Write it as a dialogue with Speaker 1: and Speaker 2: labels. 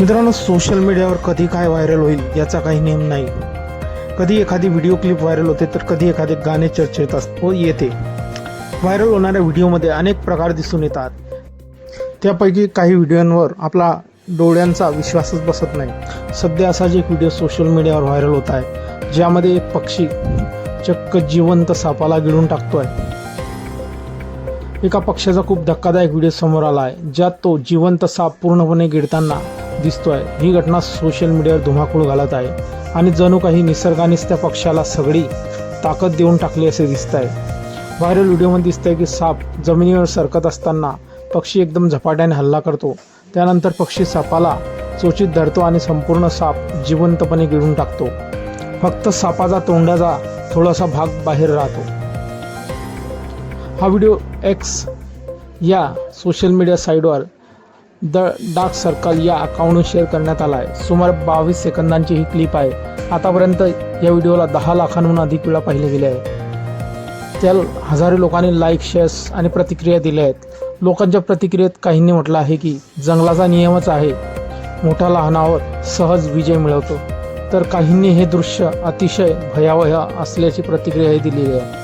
Speaker 1: मित्रांनो सोशल मीडियावर कधी काय व्हायरल होईल याचा काही नियम नाही. कधी एखादी व्हिडिओ क्लिप व्हायरल होते तर कधी एखादे गाणे चर्चेत असतो हो, येते. व्हायरल होणाऱ्या व्हिडिओमध्ये अनेक प्रकार दिसून येतात. त्यापैकी काही व्हिडिओंवर आपला डोळ्यांचा विश्वासच बसत नाही. सध्या असाच एक व्हिडिओ सोशल मीडियावर व्हायरल होत आहे ज्यामध्ये एक पक्षी चक्क जिवंत सापाला गिळून टाकतो आहे एका पक्षाचा खूप धक्कादायक व्हिडिओ समोर आला आहे ज्यात तो जिवंत साप पूर्णपणे गिळताना दिसतोय. ही घटना सोशल मीडियावर धुमाकूळ घालत आहे आणि जणू काही निसर्गानेच त्या पक्षाला सगळी ताकद देऊन टाकली असे दिसत आहे व्हायरल व्हिडिओमध्ये दिसतंय की साप जमिनीवर सरकत असताना पक्षी एकदम झपाट्याने हल्ला करतो. त्यानंतर पक्षी सापाला चोचीत धरतो आणि संपूर्ण साप जिवंतपणे गिळून टाकतो. फक्त सापाचा तोंडाचा थोडासा भाग बाहेर राहतो. हा व्हिडिओ एक्स या सोशल मीडिया साईटवर द डार्क सर्कल या अकाउंटवर शेअर करण्यात आला आहे सुमारे बावीस सेकंदांची ही क्लिप आहे. आतापर्यंत या व्हिडिओला दहा लाखांहून अधिक वेळा पाहिले गेले आहे त्या हजारो लोकांनी लाईक शेअर्स आणि प्रतिक्रिया दिल्या आहेत. लोकांच्या प्रतिक्रियेत काहींनी म्हटलं आहे की जंगलाचा नियमच आहे. मोठा लहानावर सहज विजय मिळवतो. तर काहींनी हे दृश्य अतिशय भयावह असल्याची प्रतिक्रियाही दिलेली आहे.